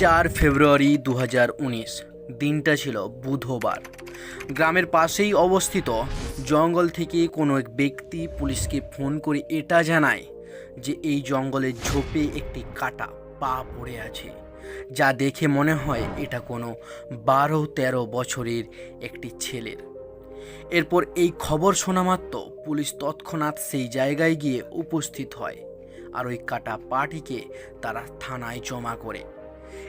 চার ফেব্রুয়ারি দু হাজার উনিশ, দিনটা ছিল বুধবার। গ্রামের পাশেই অবস্থিত জঙ্গল থেকে কোনো এক ব্যক্তি পুলিশকে ফোন করে এটা জানায় যে এই জঙ্গলের ঝোপে একটি কাটা পা পড়ে আছে, যা দেখে মনে হয় এটা কোনো বারো তেরো বছরের একটি ছেলের। এরপর এই খবর শোনা মাত্র পুলিশ তৎক্ষণাৎ সেই জায়গায় গিয়ে উপস্থিত হয় আর ওই কাটা পাটিকে তারা থানায় জমা করে।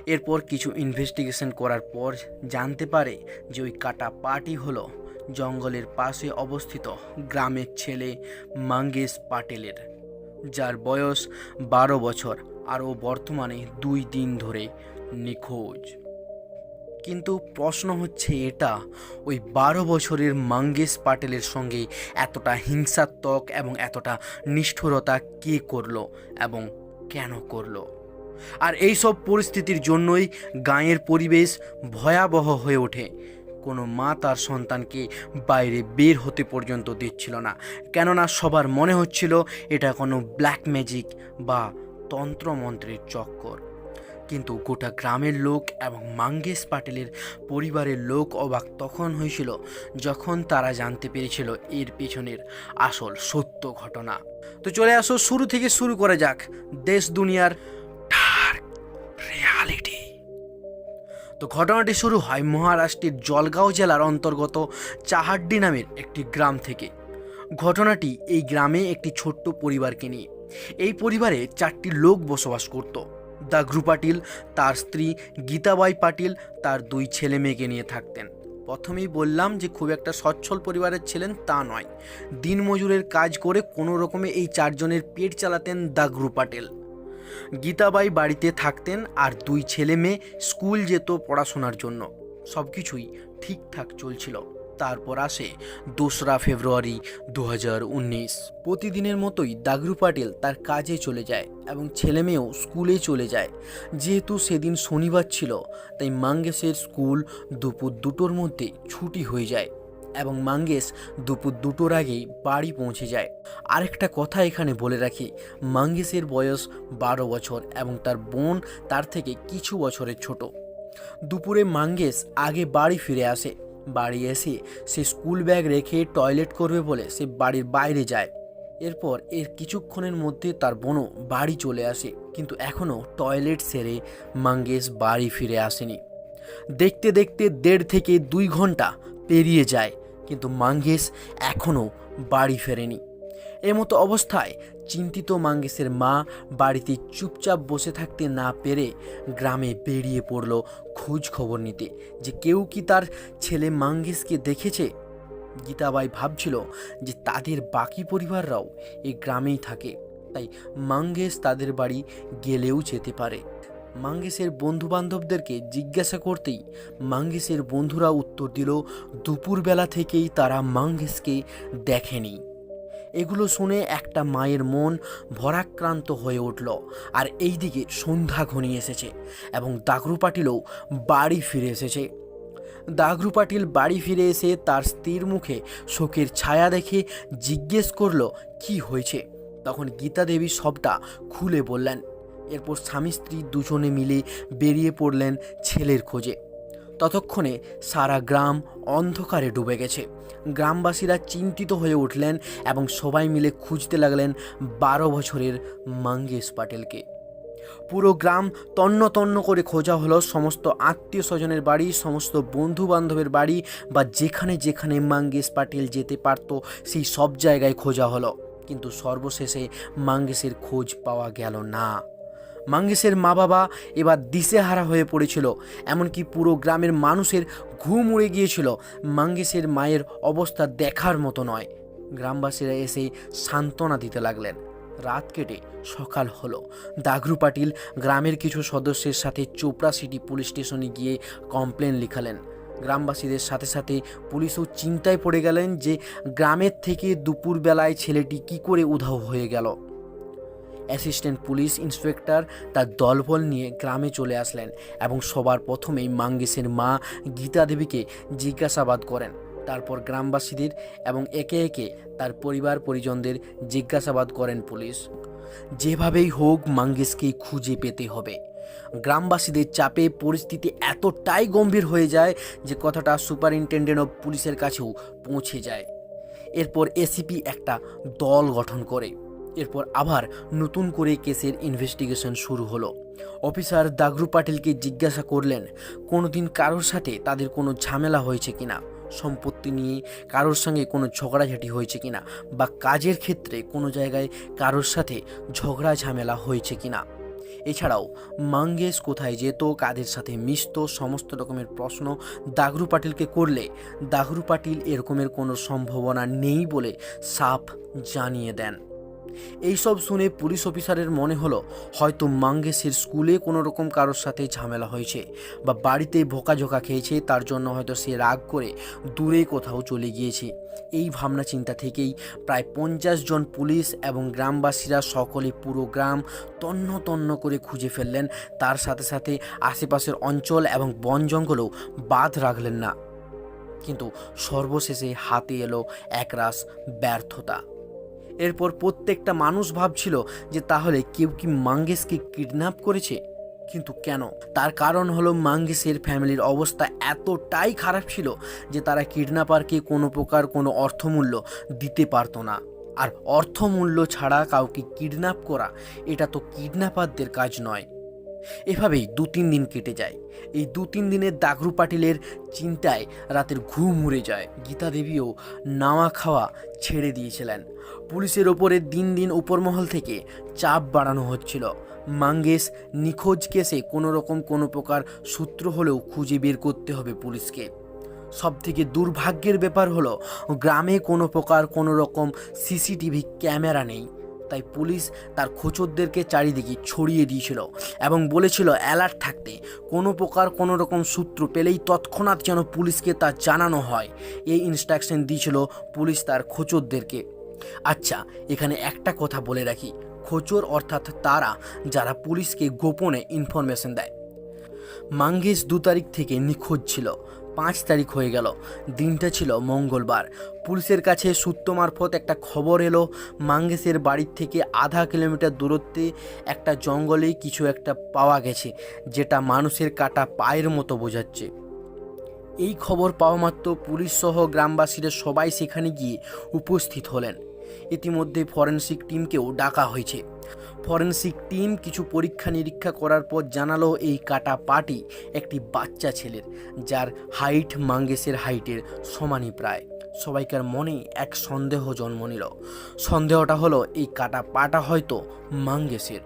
এরপর কিছু ইনভেস্টিগেশন করার পর জানতে পারে যে ওই কাটা পাটি হলো জঙ্গলের পাশে অবস্থিত গ্রামের ছেলে মাঙ্গেশ পাটেলের, যার বয়স বারো বছর আর ও বর্তমানে দুই দিন ধরে নিখোঁজ। কিন্তু প্রশ্ন হচ্ছে এটা, ওই বারো বছরের মাঙ্গেশ পাটেলের সঙ্গে এতটা হিংসাত্মক এবং এতটা নিষ্ঠুরতা কে করল এবং কেন করল? আর এই সব পরিস্থিতির জন্যই গাঁয়ের পরিবেশ ভয়াবহ হয়ে ওঠে। কোনো মা তার সন্তানকে বাইরে বের হতে পর্যন্ত দিচ্ছিল না। কেননা সবার মনে হচ্ছিল এটা কোনো ব্ল্যাক ম্যাজিক বা তন্ত্রমন্ত্রের চক্কর। কিন্তু গোটা গ্রামের লোক এবং মাঙ্গেশ পাটেলের পরিবারের লোক অবাক তখন হয়েছিল যখন তারা জানতে পেরেছিল এর পেছনের আসল সত্য ঘটনা। তো চলে আসো, শুরু থেকে শুরু করে যাক। দেশ, দুনিয়ার তো ঘটনাটি শুরু হয় মহারাষ্ট্রের জলগাঁও জেলার অন্তর্গত চাহাড্ডি নামের একটি গ্রাম থেকে। ঘটনাটি এই গ্রামে একটি ছোট্ট পরিবারকে নিয়ে। এই পরিবারে চারটি লোক বসবাস করত। দাগ্রু পাটিল তার স্ত্রী গীতাবাই পাটিল, তার দুই ছেলে মেয়েকে নিয়ে থাকতেন। প্রথমেই বললাম যে, খুব একটা সচ্ছল পরিবারের ছিলেন তা নয়। দিনমজুরের কাজ করে কোনো রকমে এই চারজনের পেট চালাতেন দাগ্রু পাটেল গীতাবাই বাড়িতে থাকতেন আর দুই ছেলে মেয়ে স্কুল যেত পড়াশোনার জন্য। সব কিছুই ঠিকঠাক চলছিল। তারপর আসে দোসরা ফেব্রুয়ারি দু হাজার উনিশ। প্রতিদিনের মতোই দাগরু পাটেল তার কাজে চলে যায় এবং ছেলে মেয়েও স্কুলে চলে যায়। যেহেতু সেদিন শনিবার ছিল, তাই মাঙ্গেশের স্কুল দুপুর দুটোর মধ্যে ছুটি হয়ে যায়। এবং মাঙ্গেশ দুপুর দুটোর আগেই বাড়ি পৌঁছে যায়। আরেকটা কথা এখানে বলে রাখি, মাঙ্গেশের বয়স বারো বছর এবং তার বোন তার থেকে কিছু বছরের ছোট। দুপুরে মাঙ্গেশ আগে বাড়ি ফিরে আসে। বাড়ি এসে সে স্কুল ব্যাগ রেখে টয়লেট করবে বলে সে বাড়ির বাইরে যায়। এরপর এর কিছুক্ষণের মধ্যে তার বোনও বাড়ি চলে আসে, কিন্তু এখনও টয়লেট সেরে মাঙ্গেশ বাড়ি ফিরে আসেনি। দেখতে দেখতে দেড় থেকে দুই ঘণ্টা পেরিয়ে যায়। কিন্তু মাঙ্গেশ এখনও বাড়ি ফেরেনি। এমতো অবস্থায় চিন্তিত মাঙ্গেশের মা বাড়িতে চুপচাপ বসে থাকতে না পেরে গ্রামে বেরিয়ে পড়ল খোঁজ খবর নিতে। যে কেউ কি তার ছেলে মাঙ্গেশকে দেখেছে? গীতাবাই ভাবছিল যে তাদের বাকি পরিবাররাও এই গ্রামেই থাকে, তাই মাঙ্গেশ তাদের বাড়ি গেলেও যেতে পারে। মাঙ্গেশের বন্ধু বান্ধবদেরকে জিজ্ঞাসা করতেই মাঙ্গেশের বন্ধুরা উত্তর দিল, দুপুরবেলা থেকেই তারা মাঙ্গেশকে দেখেনি। এগুলো শুনে একটা মায়ের মন ভরাক্রান্ত হয়ে উঠল আর এইদিকে সন্ধ্যা ঘনিয়ে এসেছে এবং দাগরু পাটিলও বাড়ি ফিরে এসেছে। দাগরু পাটিল বাড়ি ফিরে এসে তার স্ত্রীর মুখে শোকের ছায়া দেখে জিজ্ঞেস করল, কি হয়েছে? তখন গীতা দেবী সবটা খুলে বললেন এরপর স্বামী স্ত্রী দুজনে মিলে বেরিয়ে পড়লেন ছেলের খোঁজে। ততক্ষণে সারা গ্রাম অন্ধকারে ডুবে গেছে। গ্রামবাসীরা চিন্তিত হয়ে উঠলেন এবং সবাই মিলে খুঁজতে লাগলেন বারো বছরের মাঙ্গেশ পাটেলকে। পুরো গ্রাম তন্ন তন্ন করে খোঁজা হলো সমস্ত আত্মীয় স্বজনের বাড়ি, সমস্ত বন্ধু বান্ধবের বাড়ি বা যেখানে যেখানে মাঙ্গেশ পাটেল যেতে পারত, সেই সব জায়গায় খোঁজা হলো। কিন্তু সর্বশেষে মাঙ্গেশের খোঁজ পাওয়া গেল না। মাঙ্গেশের মা বাবা এবার দিশেহারা হয়ে পড়েছিল, এমনকি পুরো গ্রামের মানুষের ঘুম উড়ে গিয়েছিল। মাঙ্গেশের মায়ের অবস্থা দেখার মতো নয়। গ্রামবাসীরা এসে সান্ত্বনা দিতে লাগলেন। রাত কেটে সকাল হলো। দাগরু পাটিল গ্রামের কিছু সদস্যের সাথে চোপড়া সিটি পুলিশ স্টেশনে গিয়ে কমপ্লেন লিখালেন। গ্রামবাসীদের সাথে সাথে পুলিশও চিন্তায় পড়ে গেলেন যে গ্রামের থেকে দুপুরবেলায় ছেলেটি কি করে উধাও হয়ে গেল। অ্যাসিস্ট্যান্ট পুলিশ ইন্সপেক্টর তার দলবল নিয়ে গ্রামে চলে আসলেন এবং সবার প্রথমেই মাঙ্গেশের মা গীতা দেবীকে জিজ্ঞাসাবাদ করেন। তারপর গ্রামবাসীদের এবং একে একে তার পরিবার পরিজনদের জিজ্ঞাসাবাদ করেন পুলিশ। যেভাবেই হোক মাঙ্গেশকে খুঁজে পেতে হবে। গ্রামবাসীদের চাপে পরিস্থিতি এতটাই গম্ভীর হয়ে যায় যে কথাটা সুপারিনটেন্ডেন্ট অফ পুলিশের কাছেও পৌঁছে যায়। এরপর এসিপি একটা দল গঠন করে। এরপর আবার নতুন করে কেসের ইনভেস্টিগেশন শুরু হলো। অফিসার দাগরু পাটিলকে জিজ্ঞাসা করলেন, কোনোদিন কারোর সাথে তাদের কোনো ঝামেলা হয়েছে কিনা? সম্পত্তি নিয়ে কারোর সঙ্গে কোনো ঝগড়াঝাটি হয়েছে কিনা? বা কাজের ক্ষেত্রে কোনো জায়গায় কারোর সাথে ঝগড়া ঝামেলা হয়েছে কিনা? এছাড়াও মাঙ্গেশ কোথায় যেত, কাদের সাথে মিশত, সমস্ত রকমের প্রশ্ন দাগরু পাটিলকে করলে দাগরু পাটিল এরকমের কোনো সম্ভাবনা নেই বলে সাফ জানিয়ে দেন। এইসব শুনে পুলিশ অফিসারের মনে হলো, হয়তো মাঙ্গেশের স্কুলে কোনো রকম কারোর সাথে ঝামেলা হয়েছে বা বাড়িতে ভোকাঝোকা খেয়েছে, তার জন্য হয়তো সে রাগ করে দূরে কোথাও চলে গিয়েছে। এই ভাবনা চিন্তা থেকেই প্রায় পঞ্চাশ জন পুলিশ এবং গ্রামবাসীরা সকলে পুরো গ্রাম তন্ন তন্ন করে খুঁজে ফেললেন। তার সাথে সাথে আশেপাশের অঞ্চল এবং বন জঙ্গলেও বাদ রাখলেন না। কিন্তু সর্বশেষে হাতে এলো একরাশ ব্যর্থতা। এরপর প্রত্যেকটা মানুষ ভাবছিল যে তাহলে কেউ কি মাঙ্গেশকে কিডন্যাপ করেছে? কিন্তু কেন? তার কারণ হলো মাঙ্গেশের ফ্যামিলির অবস্থা এতটাই খারাপ ছিল যে তারা কিডন্যাপারকে কোনো প্রকার কোনো অর্থমূল্য দিতে পারতো না। আর অর্থমূল্য ছাড়া কাউকে কিডন্যাপ করা, এটা তো কিডন্যাপারদের কাজ নয়। এভাবেই দু তিন দিন কেটে যায়। এই দু তিন দিনের দাগরু পাটিলের চিন্তায় রাতের ঘুম উড়ে যায়। গীতা দেবীও নাওয়া খাওয়া ছেড়ে দিয়েছিলেন। পুলিশের ওপরে দিন দিন উপরমহল থেকে চাপ বাড়ানো হচ্ছিল। মাঙ্গেশ নিখোঁজ কেসে কোনো রকম কোনো প্রকার সূত্র হলেও খুঁজে বের করতে হবে পুলিশকে। সব থেকে দুর্ভাগ্যের ব্যাপার হলো, গ্রামে কোনো প্রকার কোনো রকম সিসিটিভি ক্যামেরা নেই। তাই পুলিশ তার খোঁচরদেরকে চারিদিকে ছড়িয়ে দিয়েছিল এবং বলেছিল অ্যালার্ট থাকতে কোনো প্রকার কোনো রকম সূত্র পেলেই তৎক্ষণাৎ যেন পুলিশকে তা জানানো হয়। এই ইনস্ট্রাকশন দিয়েছিল পুলিশ তার খোঁচরদেরকে। আচ্ছা এখানে একটা কথা বলে রাখি। খোঁচর অর্থাৎ তারা যারা পুলিশকে গোপনে ইনফরমেশন দেয়। মাঙ্গেশ দু তারিখ থেকে নিখোঁজ ছিল। পাঁচ তারিখ হয়ে গেল। দিনটা ছিল মঙ্গলবার। পুলিশের কাছে সূত্র মারফত একটা খবর এলো, মাঙ্গেশের বাড়ির থেকে আধা কিলোমিটার দূরত্বে একটা জঙ্গলে কিছু একটা পাওয়া গেছে, যেটা মানুষের কাটা পায়ের মতো বোঝাচ্ছে। এই খবর পাওয়া মাত্র পুলিশ সহ গ্রামবাসীরা সবাই সেখানে গিয়ে উপস্থিত হলেন। ইতিমধ্যে ফরেনসিক টিমকেও ডাকা হয়েছে। ফরেনসিক টিম কিছু পরীক্ষা নিরীক্ষা করার পর জানালো এই কাটা পাটি একটি বাচ্চা ছেলের, যার হাইট মাঙ্গেসের হাইটের সমানই প্রায়। সবাইকার মনে এক সন্দেহ জন্ম নিল। সন্দেহটা হলো, এই কাটা পাটা হয়তো মাঙ্গেসের।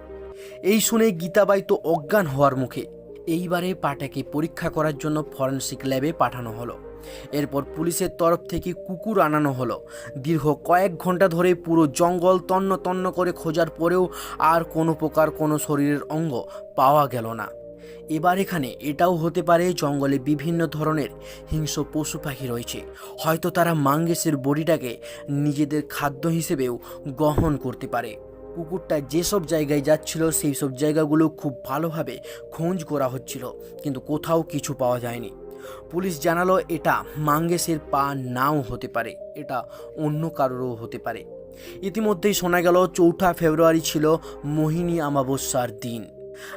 এই শুনে গীতাবাই তো অজ্ঞান হওয়ার মুখে। এইবারে পাটাকে পরীক্ষা করার জন্য ফরেন্সিক ল্যাবে পাঠানো হলো। এরপর পুলিশের তরফ থেকে কুকুর আনানো হলো। দীর্ঘ কয়েক ঘণ্টা ধরে পুরো জঙ্গল তন্ন তন্ন করে খোঁজার পরেও আর কোনো প্রকার কোনো শরীরের অঙ্গ পাওয়া গেল না। এবার এখানে এটাও হতে পারে জঙ্গলে বিভিন্ন ধরনের হিংস্র পশু পাখি রয়েছে। হয়তো তারা মাঙ্গেসের বডিটাকে নিজেদের খাদ্য হিসেবেও গ্রহণ করতে পারে। কুকুরটা যেসব জায়গায় যাচ্ছিল সেই সব জায়গাগুলো খুব ভালোভাবে খোঁজ করা হচ্ছিল, কিন্তু কোথাও কিছু পাওয়া যায়নি। পুলিশ জানালো এটা মাঙ্গেসের পা নাও হতে পারে, এটা অন্য কারোরও হতে পারে। ইতিমধ্যেই শোনা গেল, চৌঠা ফেব্রুয়ারি ছিল মোহিনী অমাবস্যার দিন।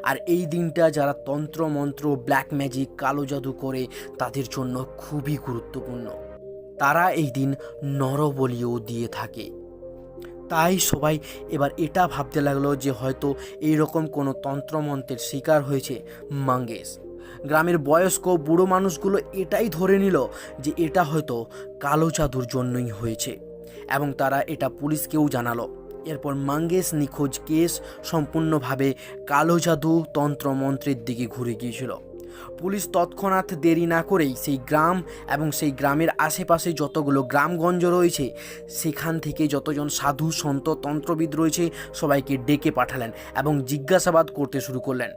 আর এই দিনটা যারা তন্ত্র মন্ত্র ব্ল্যাক ম্যাজিক, কালো জাদু করে তাদের জন্য খুবই গুরুত্বপূর্ণ। তারা এই দিন নরবলিও দিয়ে থাকে। তাই সবাই এবার এটা ভাবতে লাগল যে হয়তো এই রকম কোনো তন্ত্রমন্ত্রের শিকার হয়েছে মাঙ্গেশ। গ্রামের বয়স্ক বুড়ো মানুষগুলো এটাই ধরে নিল যে এটা হয়তো কালো জাদুর জন্যই হয়েছে এবং তারা এটা পুলিশকেও জানালো। এরপর মাঙ্গেশ নিখোঁজ কেস সম্পূর্ণভাবে কালো জাদু তন্ত্রমন্ত্রের দিকে ঘুরে গিয়েছিল। পুলিশ তৎক্ষণাৎ দেরি না করেই সেই গ্রাম এবং সেই গ্রামের আশেপাশে যতগুলো গ্রামগঞ্জ রয়েছে, সেখান থেকে যতজন সাধু সন্ত তন্ত্রবিদ রয়েছে সবাইকে ডেকে পাঠালেন এবং জিজ্ঞাসাবাদ করতে শুরু করলেন।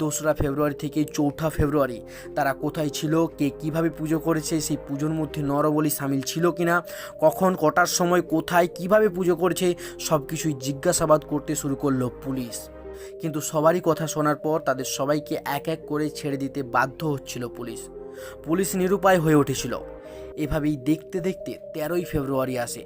দোসরা ফেব্রুয়ারি থেকে চৌঠা ফেব্রুয়ারি। তারা কোথায় ছিল? কে কীভাবে পুজো করেছে? সেই পুজোর মধ্যে নরবলি সামিল ছিল কিনা? কখন, কটার সময়, কোথায়, কীভাবে পুজো করেছে? সব কিছুই জিজ্ঞাসাবাদ করতে শুরু করল পুলিশ। কিন্তু সবারই কথা শোনার পর তাদের সবাইকে এক এক করে ছেড়ে দিতে বাধ্য হচ্ছিল পুলিশ। পুলিশ নিরুপায় হয়ে উঠেছিল। এভাবেই দেখতে দেখতে তেরোই ফেব্রুয়ারি আসে।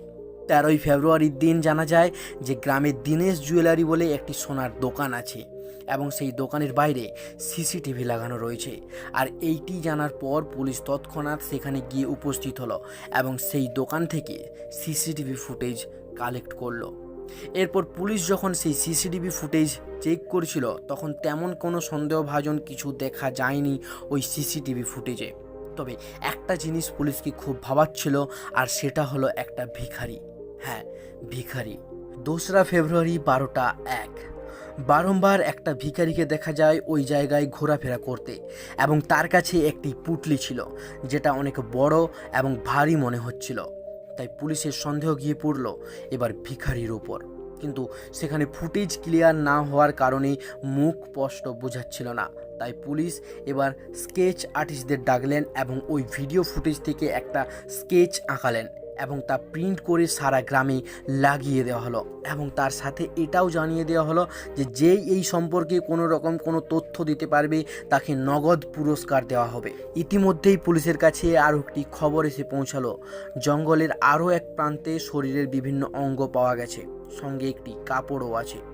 তেরোই ফেব্রুয়ারির দিন জানা যায় যে গ্রামে দিনেশ জুয়েলারি বলে একটি সোনার দোকান আছে। এবং সেই দোকানের বাইরে সিসিটিভি লাগানো রয়েছে। আর এইটি জানার পর পুলিশ তৎক্ষণাৎ সেখানে গিয়ে উপস্থিত হলো এবং সেই দোকান থেকে সিসিটিভি ফুটেজ কালেক্ট করল। এরপর পুলিশ যখন সেই সিসিটিভি ফুটেজ চেক করছিল, তখন তেমন কোনো সন্দেহভাজন কিছু দেখা যায়নি ওই সিসিটিভি ফুটেজে। তবে একটা জিনিস পুলিশকে খুব ভাবাচ্ছিল, আর সেটা হলো একটা ভিখারি। হ্যাঁ ভিখারি। দোসরা ফেব্রুয়ারি বারোটা এক। বারংবার একটা ভিখারিকে দেখা যায় ওই জায়গায় ঘোরাফেরা করতে এবং তার কাছে একটি পুটলি ছিল, যেটা অনেক বড় এবং ভারী মনে হচ্ছিল। তাই পুলিশের সন্দেহ গিয়ে পড়ল এবার ভিখারির ওপর কিন্তু সেখানে ফুটেজ ক্লিয়ার না হওয়ার কারণে মুখ স্পষ্ট বোঝাচ্ছিল না। তাই পুলিশ এবার স্কেচ আর্টিস্টদের ডাকলেন এবং ওই ভিডিও ফুটেজ থেকে একটা স্কেচ আঁকালেন। এবং তা প্রিন্ট করে সারা গ্রামে লাগিয়ে দেওয়া হলো। এবং তার সাথে এটাও জানিয়ে দেওয়া হলো যে যেই এই সম্পর্কে কোনো রকম কোনো তথ্য দিতে পারবে, তাকে নগদ পুরস্কার দেওয়া হবে। ইতিমধ্যেই পুলিশের কাছে আরও একটি খবর এসে পৌঁছালো। জঙ্গলের আরও এক প্রান্তে শরীরের বিভিন্ন অঙ্গ পাওয়া গেছে। সঙ্গে একটি কাপড়ও আছে।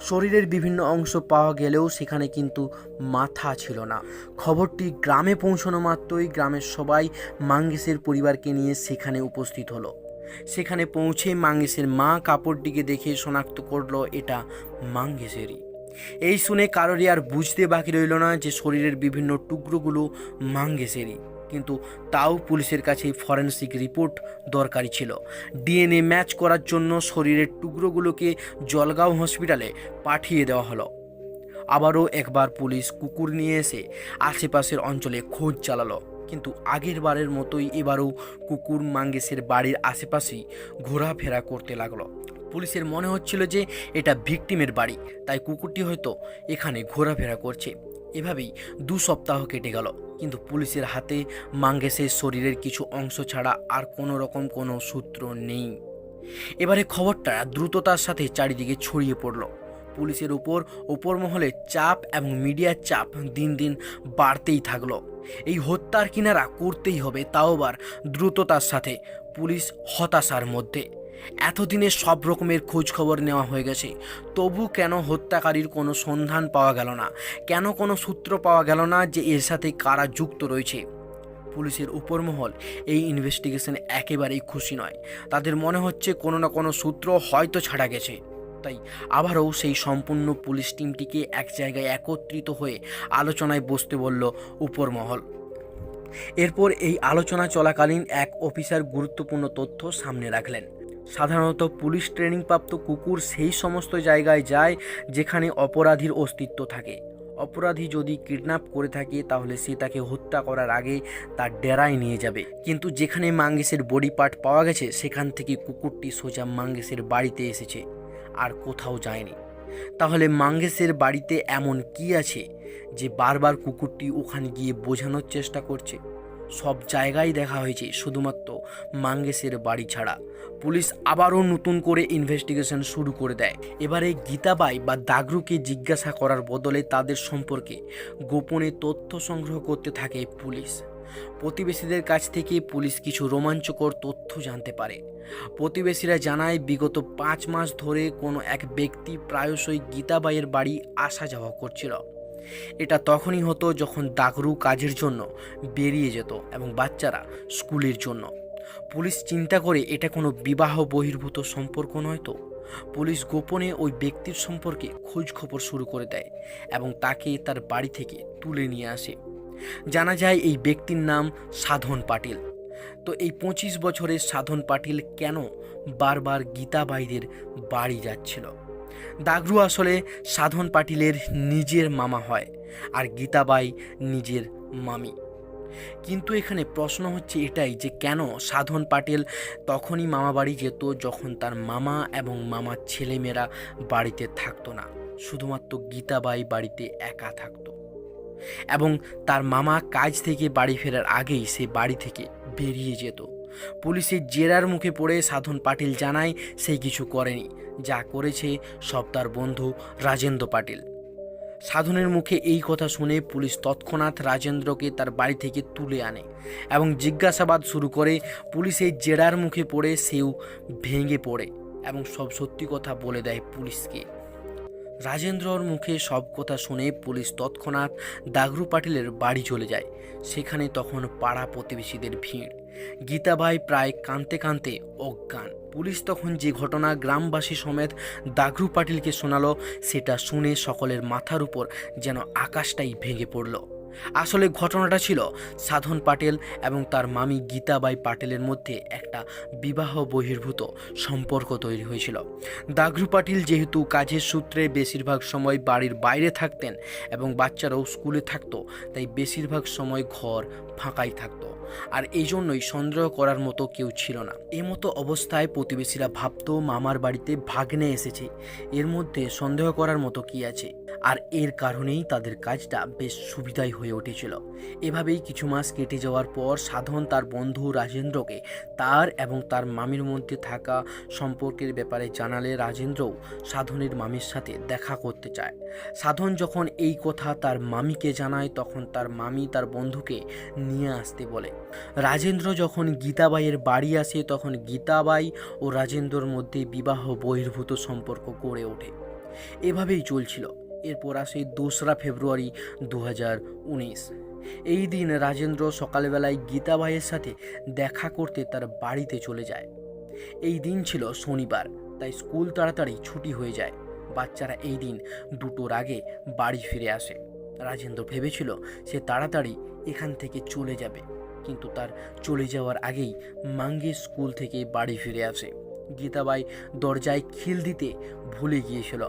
শরীরের বিভিন্ন অংশ পাওয়া গেলেও সেখানে কিন্তু মাথা ছিল না। খবরটি গ্রামে পৌঁছানো মাত্রই গ্রামের সবাই মাঙ্গেসের পরিবারকে নিয়ে সেখানে উপস্থিত হলো। সেখানে পৌঁছে মাঙ্গেসের মা কাপড়টিকে দেখে শনাক্ত করল, এটা মাঙ্গেসেরই এই শুনে কারোরই আর বুঝতে বাকি রইল না যে শরীরের বিভিন্ন টুকরোগুলো মাঙ্গেসেরই কিন্তু তাও পুলিশের কাছে ফরেন্সিক রিপোর্ট দরকারি ছিল। ডিএনএ ম্যাচ করার জন্য শরীরের টুকরোগুলোকে জলগাঁও হসপিটালে পাঠিয়ে দেওয়া হলো। আবারও একবার পুলিশ কুকুর নিয়ে এসে আশেপাশের অঞ্চলে খোঁজ চালালো। কিন্তু আগের বারের মতোই এবারও কুকুর মাঙ্গেসের বাড়ির আশেপাশেই ঘোরাফেরা করতে লাগল। পুলিশের মনে হচ্ছিল যে এটা ভিকটিমের বাড়ি, তাই কুকুরটি হয়তো এখানে ঘোরাফেরা করছে। এভাবেই দু সপ্তাহ কেটে গেল। কিন্তু পুলিশের হাতে মাঙ্গেসের শরীরের কিছু অংশ ছাড়া আর কোনো রকম কোনো সূত্র নেই। এবারে খবরটা দ্রুততার সাথে চারিদিকে ছড়িয়ে পড়ল। পুলিশের উপর ওপর মহলে চাপ এবং মিডিয়ার চাপ দিন দিন বাড়তেই থাকল। এই হত্যার কিনারা করতেই হবে, তাও আবার দ্রুততার সাথে। পুলিশ হতাশার মধ্যে। এতদিনে সব রকমের খোঁজ খবর নেওয়া হয়ে গেছে। তবু কেন হত্যাকারীর কোনো সন্ধান পাওয়া গেল না? কেন কোনো সূত্র পাওয়া গেল না যে এর সাথে কারা যুক্ত রয়েছে? পুলিশের উপরমহল এই ইনভেস্টিগেশন একেবারেই খুশি নয়। তাদের মনে হচ্ছে কোনো না কোনো সূত্র হয়তো ছাড়া গেছে। তাই আবারও সেই সম্পূর্ণ পুলিশ টিমটিকে এক জায়গায় একত্রিত হয়ে আলোচনায় বসতে বলল উপরমহল। এরপর এই আলোচনা চলাকালীন এক অফিসার গুরুত্বপূর্ণ তথ্য সামনে রাখলেন। সাধারণত পুলিশ ট্রেনিংপ্রাপ্ত কুকুর সেই সমস্ত জায়গায় যায় যেখানে অপরাধীর অস্তিত্ব থাকে। অপরাধী যদি কিডন্যাপ করে থাকে, তাহলে সে তাকে হত্যা করার আগে তার ডেরায় নিয়ে যাবে। কিন্তু যেখানে মাঙ্গেসের বডি পার্ট পাওয়া গেছে, সেখান থেকে কুকুরটি সোজা মাঙ্গেসের বাড়িতে এসেছে আর কোথাও যায়নি। তাহলে মাঙ্গেসের বাড়িতে এমন কি আছে যে বারবার কুকুরটি ওখানে গিয়ে বোঝানোর চেষ্টা করছে? সব জায়গায় দেখা হয়েছে, শুধুমাত্র মাঙ্গেসের বাড়ি ছাড়া। পুলিশ আবারও নতুন করে ইনভেস্টিগেশন শুরু করে দেয়। এবারে গীতাবাই বা দাগরুকে জিজ্ঞাসা করার বদলে তাদের সম্পর্কে গোপনে তথ্য সংগ্রহ করতে থাকে পুলিশ। প্রতিবেশীদের কাছ থেকে পুলিশ কিছু রোমাঞ্চকর তথ্য জানতে পারে। প্রতিবেশীরা জানায়, বিগত পাঁচ মাস ধরে কোনো এক ব্যক্তি প্রায়শই গীতাবাইয়ের বাড়ি আসা যাওয়া করছিল। এটা তখনই হতো যখন দাগরু কাজের জন্য বেরিয়ে যেত এবং বাচ্চারা স্কুলের জন্য। পুলিশ চিন্তা করে এটা কোনো বিবাহ বহির্ভূত সম্পর্ক নয় তো? পুলিশ গোপনে ওই ব্যক্তির সম্পর্কে খোঁজখবর শুরু করে দেয় এবং তাকে তার বাড়ি থেকে তুলে নিয়ে আসে। জানা যায় এই ব্যক্তির নাম সাধন পাটিল। তো এই পঁচিশ বছরের সাধন পাটিল কেন বারবার গীতাবাইদের বাড়ি যাচ্ছিল? দাগরু আসলে সাধন পাটিলের নিজের মামা হয় আর গীতাবাই নিজের মামি। কিন্তু এখানে প্রশ্ন হচ্ছে এটাই যে কেন সাধন পাটিল তখনই মামা বাড়ি যেত যখন তার মামা এবং মামার ছেলেমেয়েরা বাড়িতে থাকতো না, শুধুমাত্র গীতাবাই বাড়িতে একা থাকতো। এবং তার মামা কাজ থেকে বাড়ি ফেরার আগেই সে বাড়ি থেকে বেরিয়ে যেত। পুলিশের জেরার মুখে পড়ে সাধন পাটিল জানায় সেই কিছু করেনি। যা করেছে সব তার বন্ধু রাজেন্দ্র পাটিল। সাধনের মুখে এই কথা শুনে পুলিশ তৎক্ষণাৎ রাজেন্দ্রকে তার বাড়ি থেকে তুলে আনে এবং জিজ্ঞাসাবাদ শুরু করে পুলিশের জেরার মুখে পড়ে সেও ভেঙে পড়ে এবং সব সত্যি কথা বলে দেয় পুলিশকে। রাজেন্দ্রর মুখে সব কথা শুনে পুলিশ তৎক্ষণাৎ দাগরু পাটিলের বাড়ি চলে যায়। সেখানে তখন পাড়া প্রতিবেশীদের ভিড়। গীতাবাই প্রায় কাঁদতে কাঁদতে অজ্ঞান। পুলিশ তখন যে ঘটনা গ্রামবাসী সমেত দাগরু পাটিলকে শোনালো, সেটা শুনে সকলের মাথার উপর যেন আকাশটাই ভেঙে পড়ল। আসলে ঘটনাটা ছিল সাধন পাটেল এবং তার মামি গীতাবাই পাটেলের মধ্যে একটা বিবাহ বহির্ভূত সম্পর্ক তৈরি হয়েছিল। দাগরু পাটিল যেহেতু কাজের সূত্রে বেশিরভাগ সময় বাড়ির বাইরে থাকতেন এবং বাচ্চারাও স্কুলে থাকতো, তাই বেশিরভাগ সময় ঘর ফাঁকাই থাকতো। আর এই জন্যই সন্দেহ করার মতো কেউ ছিল না। এ মতো অবস্থায় প্রতিবেশীরা ভাবতো, মামার বাড়িতে ভাগ্নে এসেছে। এর মধ্যে সন্দেহ করার মতো কি আছে? আর এর কারণেই তাদের কাজটা বেশ সুবিধাই হয়ে উঠেছিল। এভাবেই কিছু মাস কেটে যাওয়ার পর সাধন তার বন্ধু রাজেন্দ্রকে তার এবং তার মামির মধ্যে থাকা সম্পর্কের ব্যাপারে জানালে রাজেন্দ্রও সাধনের মামির সাথে দেখা করতে চায়। সাধন যখন এই কথা তার মামিকে জানায়, তখন তার মামি তার বন্ধুকে নিয়ে আসতে বলে। রাজেন্দ্র যখন গীতাবাইয়ের বাড়ি আসে, তখন গীতাবাই ও রাজেন্দ্রর মধ্যে বিবাহ বহির্ভূত সম্পর্ক গড়ে ওঠে। এভাবেই চলছিল। এরপর আসে দোসরা ফেব্রুয়ারি দু এই দিন রাজেন্দ্র সকালবেলায় গীতাবাইয়ের সাথে দেখা করতে তার বাড়িতে চলে যায়। এই দিন ছিল শনিবার, তাই স্কুল তাড়াতাড়ি ছুটি হয়ে যায়। বাচ্চারা এই দিন দুটোর আগে বাড়ি ফিরে আসে। রাজেন্দ্র ভেবেছিল সে তাড়াতাড়ি এখান থেকে চলে যাবে, কিন্তু তার চলে যাওয়ার আগেই মাঙ্গে স্কুল থেকে বাড়ি ফিরে আসে। গীতাবাই দরজায় খিল দিতে ভুলে গিয়েছিল।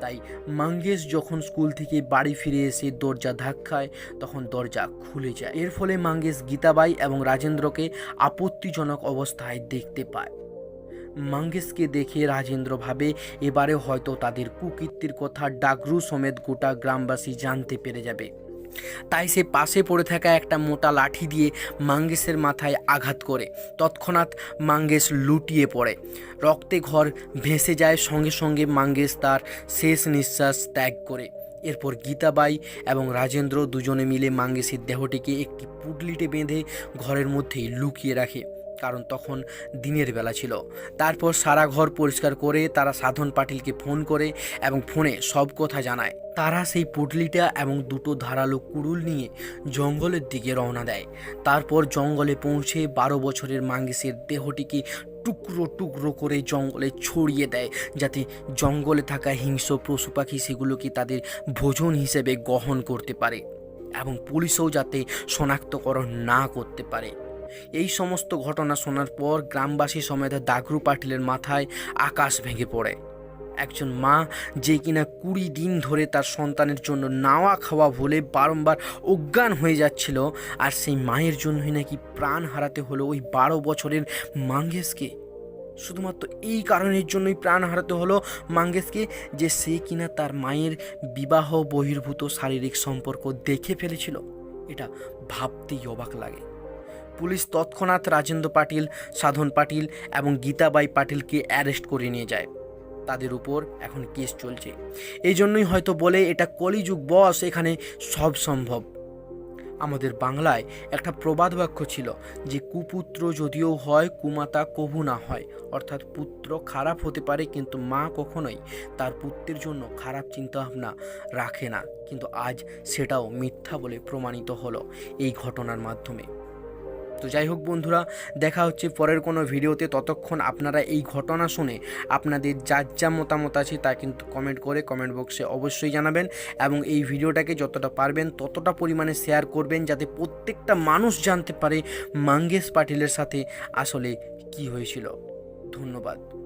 তাই মাঙ্গেশ যখন স্কুল থেকে বাড়ি ফিরে এসে দরজা ধাক্কায়, তখন দরজা খুলে যায়। এর ফলে মাঙ্গেশ গীতাবাই এবং রাজেন্দ্রকে আপত্তিজনক অবস্থায় দেখতে পায়। মাঙ্গেশকে দেখে রাজেন্দ্র ভাবে, এবারে হয়তো তাদের কুকীর্তির কথা ডাগরু সমেত গোটা গ্রামবাসী জানতে পেরে যাবে। তাই সে পাশে পড়ে থাকা একটা মোটা লাঠি দিয়ে মাঙ্গেশের মাথায় আঘাত করে। তৎক্ষণাৎ মাঙ্গেশ লুটিয়ে পড়ে। রক্তে ঘর ভেসে যায়, সঙ্গে সঙ্গে মাঙ্গেশ তার শেষ নিঃশ্বাস ত্যাগ করে। এরপর গীতাবাই এবং রাজেন্দ্র দুজনে মিলে মাঙ্গেশের দেহটিকে একটি পুটলিটে বেঁধে ঘরের মধ্যেই লুকিয়ে রাখে। কারণ তখন দিনের বেলা ছিল। তারপর সারা ঘর পরিষ্কার করে তারা সাধন পাটিলকে ফোন করে এবং ফোনে সব কথা জানায়। তারা সেই পুটলিটা এবং দুটো ধারালো কুড়ুল নিয়ে জঙ্গলের দিকে রওনা দেয়। তারপর জঙ্গলে পৌঁছে বারো বছরের মাঙ্গিসের দেহটিকে টুকরো টুকরো করে জঙ্গলে ছড়িয়ে দেয়, যাতে জঙ্গলে থাকা হিংস্র পশু পাখি সেগুলোকে তাদের ভোজন হিসেবে গ্রহণ করতে পারে এবং পুলিশও যাতে শনাক্তকরণ না করতে পারে। এই সমস্ত ঘটনা শোনার পর গ্রামবাসী সমেত দাগরু পাটিলের মাথায় আকাশ ভেঙে পড়ে। একজন মা যে কিনা কুড়ি দিন ধরে তার সন্তানের জন্য নাওয়া খাওয়া ভুলে বারংবার অজ্ঞান হয়ে যাচ্ছিল, আর সেই মায়ের জন্যই নাকি প্রাণ হারাতে হলো ওই বারো বছরের মাঙ্গেশকে। শুধুমাত্র এই কারণের জন্যই প্রাণ হারাতে হলো মাঙ্গেশকে যে সে কিনা তার মায়ের বিবাহ বহির্ভূত শারীরিক সম্পর্ক দেখে ফেলেছিল। এটা ভাবতেই অবাক লাগে। পুলিশ তৎক্ষণাৎ রাজেন্দ্র পাটিল, সাধন পাটিল এবং গীতাবাই পাটিলকে অ্যারেস্ট করে নিয়ে যায়। তাদের উপর এখন কেস চলছে। এই জন্যই হয়তো বলে এটা কলিযুগ বস, এখানে সব সম্ভব। আমাদের বাংলায় একটা প্রবাদ বাক্য ছিল যে, কুপুত্র যদিও হয়, কুমাতা কভু না হয়। অর্থাৎ পুত্র খারাপ হতে পারে কিন্তু মা কখনোই তার পুত্রের জন্য খারাপ চিন্তাভাবনা রাখে না। কিন্তু আজ সেটাও মিথ্যা বলে প্রমাণিত হলো এই ঘটনার মাধ্যমে। তো যাই হোক বন্ধুরা, দেখা হচ্ছে পরের কোনো ভিডিওতে। ততক্ষণ আপনারা এই ঘটনা শুনে আপনাদের যার যা মতামত আছে তা কিন্তু কমেন্ট করে কমেন্ট বক্সে অবশ্যই জানাবেন এবং এই ভিডিওটাকে যতটা পারবেন ততটা পরিমাণে শেয়ার করবেন যাতে প্রত্যেকটা মানুষ জানতে পারে মাঙ্গেশ পাটিলের সাথে আসলে কি হয়েছিল। ধন্যবাদ।